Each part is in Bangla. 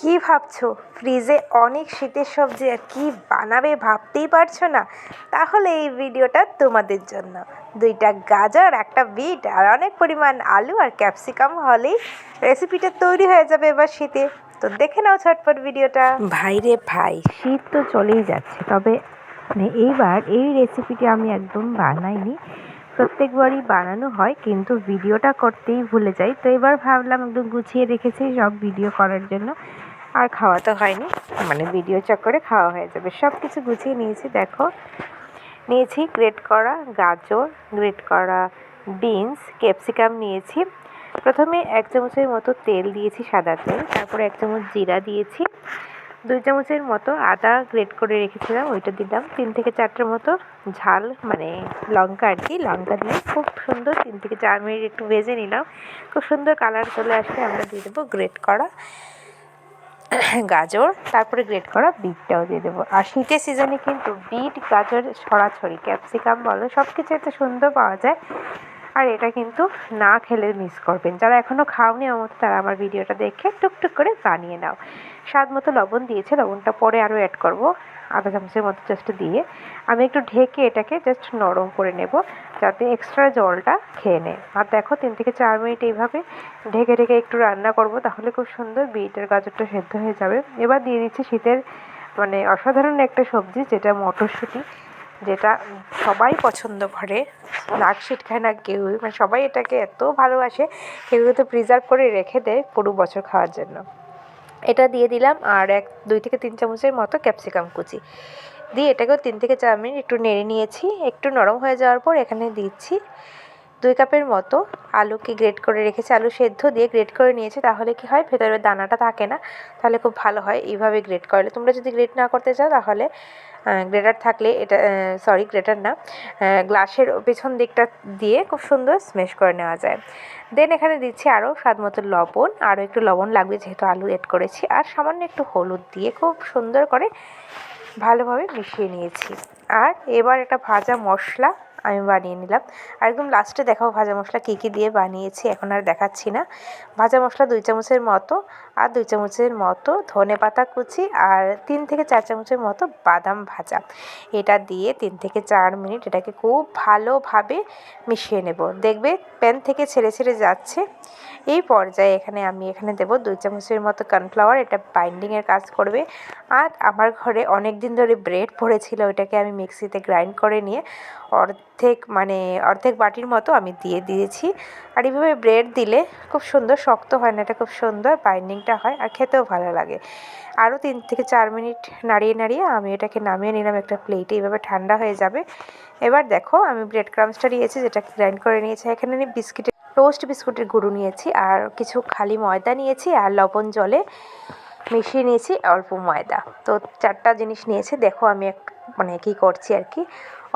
কী ভাবছ? ফ্রিজে অনেক শীতের সবজি আর কী বানাবে ভাবতেই পারছ না? তাহলে এই ভিডিওটা তোমাদের জন্য। দুইটা গাজর, একটা বিট আর অনেক পরিমাণ আলু আর ক্যাপসিকাম হলেই রেসিপিটা তৈরি হয়ে যাবে এবার শীতে। তো দেখে নাও ছটপট ভিডিওটা। ভাই রে ভাই, শীত তো চলেই যাচ্ছে, তবে মানে এইবার এই রেসিপিটি আমি একদম বানাইনি। প্রত্যেকবারই বানানো হয়, কিন্তু ভিডিওটা করতেই ভুলে যাই। তো এবার ভাবলাম একদম গুছিয়ে রেখেছি সব ভিডিও করার জন্য। আর খাওয়া তো হয়নি। মানে ভিডিও চক্করে খাওয়া হয়ে যাবে। সব কিছু গুছিয়ে নিয়েছি, দেখো। নিয়েছি গ্রেট করা গাজর গ্রেট করা বিনস ক্যাপসিকাম নিয়েছি। প্রথমে এক চামচের মতো তেল দিয়েছি সাদা তেল, তারপরে এক চামচ জিরা দিয়েছি। দুই চামচের মতো আদা গ্রেট করে রেখেছিলাম, ওইটা দিলাম। তিন থেকে চারটের মতো ঝাল মানে লঙ্কা আর কি, লঙ্কা দিয়ে খুব সুন্দর তিন থেকে চার মিনিট একটু ভেজে নিলাম। খুব সুন্দর কালার চলে আসলে আমরা দিয়ে দেবো গ্রেট করা। গাজর, তারপরে গ্রেট করা বিটটাও দিয়ে দেবো। আর শীতের সিজনে কিন্তু বিট, গাজর ছড়াছড়ি ক্যাপসিকাম বলো সব কিছু এত সুন্দর পাওয়া যায়। আর এটা কিন্তু না খেলে মিস করবেন। যারা এখনও খাওনি আমার তারা আমার ভিডিওটা দেখে টুকটুক করে জানিয়ে নাও। স্বাদ মতো লবণ দিয়েছে, লবণটা পরে আরও অ্যাড করব। আধা চামচের মতো জাস্ট দিয়ে। আমি একটু ঢেকে এটাকে জাস্ট নরম করে নেব, যাতে এক্সট্রা জলটা খেয়ে নেয়। আর দেখো, তিন থেকে চার মিনিট এইভাবে ঢেকে ঢেকে একটু রান্না করব, তাহলে খুব সুন্দর বিটের গাজরটা সেদ্ধ হয়ে যাবে। এবার দিয়ে দিচ্ছি শীতের মানে অসাধারণ একটা সবজি, যেটা মটরশুঁটি, যেটা সবাই পছন্দ করে। নাক খায় না কেউ মানে সবাই এটাকে এত ভালোবাসে, কেউ তো প্রিজার্ভ করে রেখে দেয় পুরো বছর খাওয়ার জন্য। এটা দিয়ে দিলাম আর এক, দুই থেকে তিন চামচের মতো ক্যাপসিকাম কুচি। দিয়ে এটাকেও তিন থেকে চার মিনিট একটু নেড়ে নিয়েছি। একটু নরম হয়ে যাওয়ার পর এখানে দিচ্ছি দুই কাপের মতো আলুকে গ্রেট করে রেখেছি। আলু সেদ্ধ দিয়ে গ্রেট করে নিয়েছি, তাহলে কি হয়? ভেতরে দানাটা থাকে না, তাহলে খুব ভালো হয় এইভাবে গ্রেট করলে। তোমরা যদি গ্রেট না করতে চাও, তাহলে গ্রেটার থাকলে এটা সরি গ্রেটার না গ্লাসের পেছন দিকটা দিয়ে খুব সুন্দর স্মেশ করে নেওয়া যায়। দেন এখানে দিচ্ছি আরও স্বাদ মতো লবণ আরও একটু লবণ লাগবে যেহেতু আলু এড করেছি, আর সামান্য একটু হলুদ দিয়ে খুব সুন্দর করে ভালোভাবে মিশিয়ে নিয়েছি। আর এবার একটা ভাজা মশলা আমি বানিয়ে নিলাম। আর একদম লাস্টে দেখাবো ভাজা মশলা কী কী দিয়ে বানিয়েছি, এখন আর দেখাচ্ছি না। ভাজা মশলা দুই চামচের মতো আর দুই চামচের মতো ধনে পাতা কুচি আর তিন থেকে চার চামচের মতো বাদাম ভাজা। এটা দিয়ে তিন থেকে চার মিনিট এটাকে খুব ভালোভাবে মিশিয়ে নেব। দেখবে প্যান থেকে ছেড়ে ছেড়ে যাচ্ছে। এই পর্যায়ে এখানে আমি এখানে দেব দুই চামচের মতো কর্নফ্লাওয়ার, এটা বাইন্ডিংয়ের কাজ করবে। আর আমার ঘরে অনেক দিন ধরে ব্রেড পড়েছিল, ওইটাকে আমি মিক্সিতে গ্রাইন্ড করে নিয়ে অর্ধেক মানে অর্ধেক বাটির মতো আমি দিয়ে দিয়েছি। আর এইভাবে ব্রেড দিলে খুব সুন্দর শক্ত হয় না, এটা খুব সুন্দর বাইন্ডিংটা হয় আর খেতেও ভালো লাগে। আরও তিন থেকে চার মিনিট নাড়িয়ে নাড়িয়ে আমি এটাকে নামিয়ে নিলাম একটা প্লেটে এইভাবে ঠান্ডা হয়ে যাবে। এবার দেখো আমি ব্রেড ক্রামসটা নিয়েছি যেটা গ্রাইন্ড করে নিয়েছি। এখানে আমি বিস্কিটের টোস্ট বিস্কুটের গুঁড়ো নিয়েছি আর কিছু খালি ময়দা নিয়েছি আর লবণ জলে মিশিয়ে নিয়েছি অল্প ময়দা। তো চারটা জিনিস নিয়েছি, দেখো আমি এক মানে কী করছি আর কি।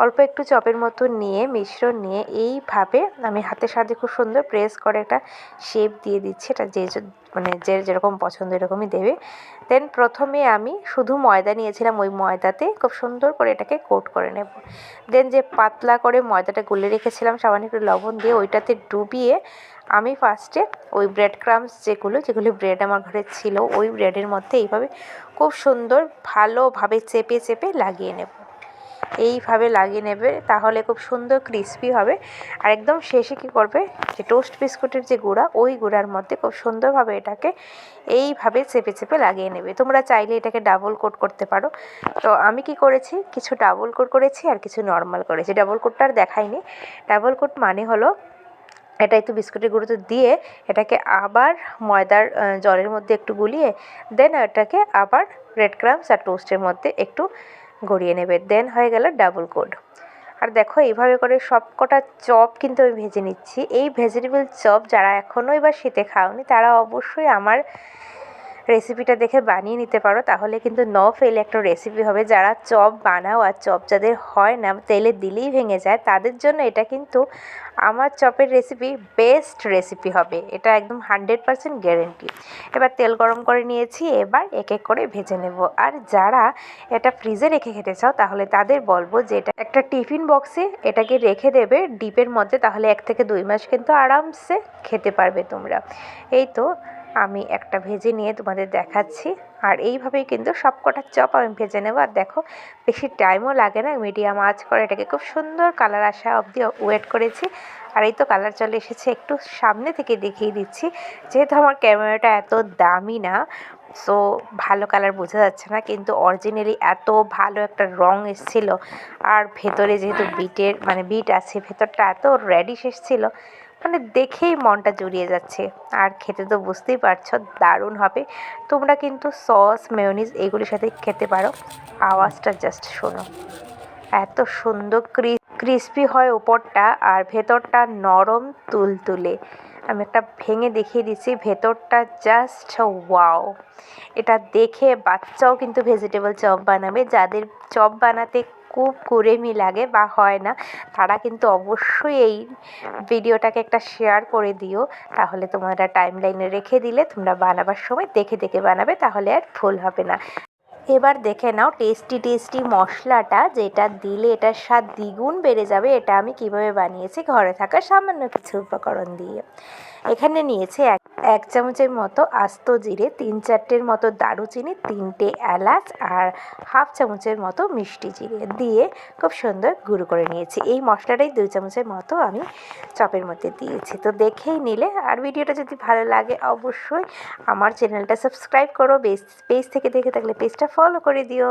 অল্প একটু চপের মতো নিয়ে, মিশ্রণ নিয়ে এইভাবে আমি হাতের সাহায্যে খুব সুন্দর প্রেস করে একটা শেপ দিয়ে দিচ্ছি। এটা যে মানে যে যেরকম পছন্দ এরকমই দেবে। দেন প্রথমে আমি শুধু ময়দা নিয়েছিলাম, ওই ময়দাতে খুব সুন্দর করে এটাকে কোট করে নেব। দেন যে পাতলা করে ময়দাটা গুলে রেখেছিলাম, সামান্য একটু লবণ দিয়ে ওইটাতে ডুবিয়ে আমি ফার্স্টে ওই ব্রেড ক্রামস যেগুলো যেগুলো ব্রেড আমার ঘরে ছিল, ওই ব্রেডের মধ্যে এইভাবে খুব সুন্দর ভালোভাবে চেপে চেপে লাগিয়ে নেব। এইভাবে লাগিয়ে নেবে, তাহলে খুব সুন্দর ক্রিস্পি হবে। আর একদম শেষে কী করবে, যে টোস্ট বিস্কুটের যে গুঁড়া, ওই গুঁড়ার মধ্যে খুব সুন্দরভাবে এটাকে এইভাবে চেপে চেপে লাগিয়ে নেবে। তোমরা চাইলে এটাকে ডাবল কোট করতে পারো। তো আমি কি করেছি, কিছু ডাবল কোট করেছি আর কিছু নর্মাল করেছি। ডাবল কোটটা আর দেখাইনি। ডাবল কোট মানে হলো এটা একটু বিস্কুটের গুঁড়োতে দিয়ে এটাকে আবার ময়দার জলের মধ্যে একটু গুলিয়ে দেন এটাকে আবার রেড ক্রামস আর টোস্টের মধ্যে একটু গড়িয়ে নেবে। দেন হয়ে গেল ডাবল কোড আর দেখো এইভাবে করে সব কটা চপ কিন্তু আমি ভেজে নিচ্ছি। এই ভেজিটেবল চপ যারা এখনও এবার শীতে খাওনি, তারা অবশ্যই আমার রেসিপিটা দেখে বানিয়ে নিতে পারো, তাহলে কিন্তু ন ফেলে একটা রেসিপি হবে। যারা চপ বানাও আর চপ যাদের হয় না, তেলে দিলেই ভেঙে যায়, তাদের জন্য এটা কিন্তু আমার চপের রেসিপি বেস্ট রেসিপি হবে। এটা একদম হান্ড্রেড পারসেন্ট গ্যারেন্টি এবার তেল গরম করে নিয়েছি, এবার এক এক করে ভেজে নেব। আর যারা এটা ফ্রিজে রেখে খেতে চাও, তাহলে তাদের বলব যে এটা একটা টিফিন বক্সে এটাকে রেখে দেবে ডিপের মধ্যে, তাহলে এক থেকে দুই মাস কিন্তু আরামসে খেতে পারবে তোমরা। এই তো আমি একটা ভেজে নিয়ে তোমাদের দেখাচ্ছি। আর এইভাবেই কিন্তু সব কটা চপ আমি ভেজে নেব। আর দেখো, বেশি টাইমও লাগে না মিডিয়াম আঁচ করে। এটাকে খুব সুন্দর কালার আসা অবধি ওয়েট করেছি। আর এই তো কালার চলে এসেছে। একটু সামনে থেকে দেখিয়ে দিচ্ছি। যেহেতু আমার ক্যামেরাটা এত দামি না সো ভালো কালার বোঝা যাচ্ছে না। কিন্তু অরিজিনালি এত ভালো একটা রং এসছিল। আর ভেতরে যেহেতু বিটের মানে বিট আছে, ভেতরটা এত রেডিশ এসছিলো। মানে দেখেই মনটা জুড়িয়ে যাচ্ছে। আর খেতে তো বুঝতেই পারছ, দারুণ হবে। তোমরা কিন্তু সস মেয়নিজ এগুলির সাথে খেতে পারো। আওয়াজটা জাস্ট শোনো। এত সুন্দর ক্রিস্পি হয় ওপরটা আর ভেতরটা নরম তুলতুলে। আমি একটা ভেঙে দেখিয়ে দিচ্ছি, ভেতরটা জাস্ট ওয়াও এটা দেখে বাচ্চাও কিন্তু ভেজিটেবল চপ বানাবে। যাদের চপ বানাতে খুব কুড়েমি লাগে বা হয় না, তারা কিন্তু অবশ্যই এই ভিডিওটাকে একটা শেয়ার করে দিও। তাহলে তোমরা টাইম লাইনে রেখে দিলে তোমরা বানাবার সময় দেখে দেখে বানাবে, তাহলে আর ভুল হবে না। এবার দেখে নাও টেস্টি টেস্টি মশলাটা যেটা দিলে এটার স্বাদ দ্বিগুণ বেড়ে যাবে, এটা আমি কীভাবে বানিয়েছি, ঘরে থাকা সামান্য কিছু উপকরণ দিয়ে। এখানে নিয়েছে এক এক চামচের মতো আস্ত জিরে, তিন চারটের মতো দারুচিনি, তিনটে এলাচ আর হাফ চামচের মতো মিষ্টি জিরে দিয়ে খুব সুন্দর গুঁড়ো করে নিয়েছি। এই মশলাটাই দুই চামচের মতো আমি চপের মধ্যে দিয়েছি। তো দেখেই নিলে। আর ভিডিওটা যদি ভালো লাগে, অবশ্যই আমার চ্যানেলটা সাবস্ক্রাইব করো। বেস, পেজ থেকে দেখে থাকলে পেজটা ফলো করে দিও।